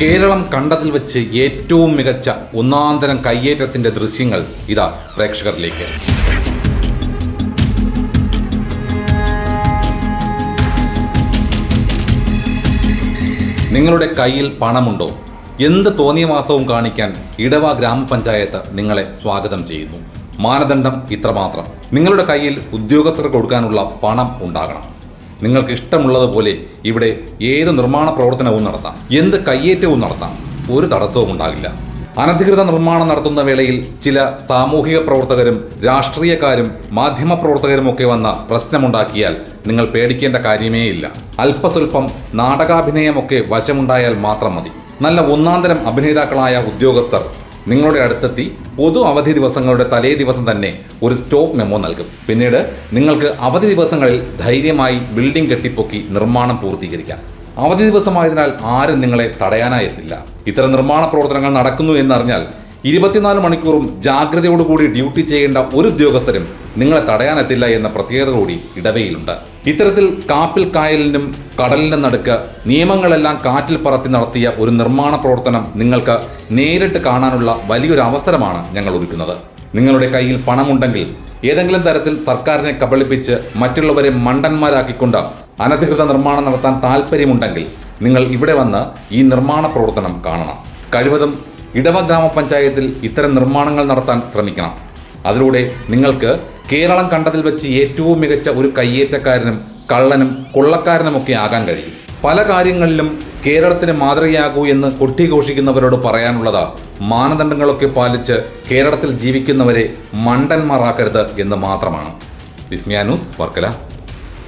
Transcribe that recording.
കേരളം കണ്ടതിൽ വെച്ച് ഏറ്റവും മികച്ച ഒന്നാന്തരം കയ്യേറ്റത്തിന്റെ ദൃശ്യങ്ങൾ ഇതാ പ്രേക്ഷകരിലേക്ക്. നിങ്ങളുടെ കയ്യിൽ പണമുണ്ടോ? എന്ത് തോന്നിയവാസവും കാണിക്കാൻ ഇടവ ഗ്രാമപഞ്ചായത്ത് നിങ്ങളെ സ്വാഗതം ചെയ്യുന്നു. മാനദണ്ഡം ഇത്രമാത്രം. നിങ്ങളുടെ കയ്യിൽ ഉദ്യോഗസ്ഥർ കൊടുക്കാനുള്ള പണം ഉണ്ടാകണം. നിങ്ങൾക്ക് ഇഷ്ടമുള്ളതുപോലെ ഇവിടെ ഏത് നിർമ്മാണ പ്രവർത്തനവും നടത്താം. എന്ത് കയ്യേറ്റവും നടത്താം. ഒരു തടസ്സവും ഉണ്ടാകില്ല. അനധികൃത നിർമ്മാണം നടത്തുന്ന വേളയിൽ ചില സാമൂഹിക പ്രവർത്തകരും രാഷ്ട്രീയക്കാരും മാധ്യമപ്രവർത്തകരും ഒക്കെ വന്ന പ്രശ്നമുണ്ടാക്കിയാൽ നിങ്ങൾ പേടിക്കേണ്ട കാര്യമേ ഇല്ല അല്പസ്വല്പം നാടകാഭിനയമൊക്കെ വശമുണ്ടായാൽ മാത്രം മതി. നല്ല ഒന്നാന്തരം അഭിനേതാക്കളായ ഉദ്യോഗസ്ഥർ നിങ്ങളുടെ അടുത്തെത്തി പൊതു അവധി ദിവസങ്ങളുടെ തലേ ദിവസം തന്നെ ഒരു സ്റ്റോപ്പ് മെമ്മോ നൽകും. പിന്നീട് നിങ്ങൾക്ക് അവധി ദിവസങ്ങളിൽ ധൈര്യമായി ബിൽഡിംഗ് കെട്ടിപ്പൊക്കി നിർമ്മാണം പൂർത്തീകരിക്കാം. അവധി ദിവസമായതിനാൽ ആരും നിങ്ങളെ തടയാനായെത്തില്ല ഇത്തരം നിർമ്മാണ പ്രവർത്തനങ്ങൾ നടക്കുന്നു എന്നറിഞ്ഞാൽ ഇരുപത്തിനാല് മണിക്കൂറും ജാഗ്രതയോടുകൂടി ഡ്യൂട്ടി ചെയ്യേണ്ട ഒരു ഉദ്യോഗസ്ഥരും നിങ്ങളെ തടയാനെത്തില്ല എന്ന പ്രത്യേകത കൂടി ഇടവയിലുണ്ട്. ഇത്തരത്തിൽ കാപ്പിൽ കായലിനും കടലിനും നടുക്ക് നിയമങ്ങളെല്ലാം കാറ്റിൽ പറത്തി നടത്തിയ ഒരു നിർമ്മാണ പ്രവർത്തനം നിങ്ങൾക്ക് നേരിട്ട് കാണാനുള്ള വലിയൊരു അവസരമാണ് ഞങ്ങൾ ഒരുക്കുന്നത്. നിങ്ങളുടെ കയ്യിൽ പണമുണ്ടെങ്കിൽ ഏതെങ്കിലും തരത്തിൽ സർക്കാരിനെ കബളിപ്പിച്ച് മറ്റുള്ളവരെ മണ്ടന്മാരാക്കിക്കൊണ്ട് അനധികൃത നിർമ്മാണം നടത്താൻ താല്പര്യമുണ്ടെങ്കിൽ നിങ്ങൾ ഇവിടെ വന്ന് ഈ നിർമ്മാണ പ്രവർത്തനം കാണണം. കഴിവതും ഇടവ ഗ്രാമപഞ്ചായത്തിൽ ഇത്തരം നിർമ്മാണങ്ങൾ നടത്താൻ ശ്രമിക്കണം. അതിലൂടെ നിങ്ങൾക്ക് കേരളം കണ്ടതിൽ വെച്ച് ഏറ്റവും മികച്ച ഒരു കയ്യേറ്റക്കാരനും കള്ളനും കൊള്ളക്കാരനുമൊക്കെ ആകാൻ കഴിയും. പല കാര്യങ്ങളിലും കേരളത്തിന് മാതൃകയാകൂ എന്ന് കൊട്ടിഘോഷിക്കുന്നവരോട് പറയാനുള്ളത് മാനദണ്ഡങ്ങളൊക്കെ പാലിച്ച് കേരളത്തിൽ ജീവിക്കുന്നവരെ മണ്ടന്മാറാക്കരുത് എന്ന് മാത്രമാണ്. വിസ്മിയാനൂസ് വർക്കല.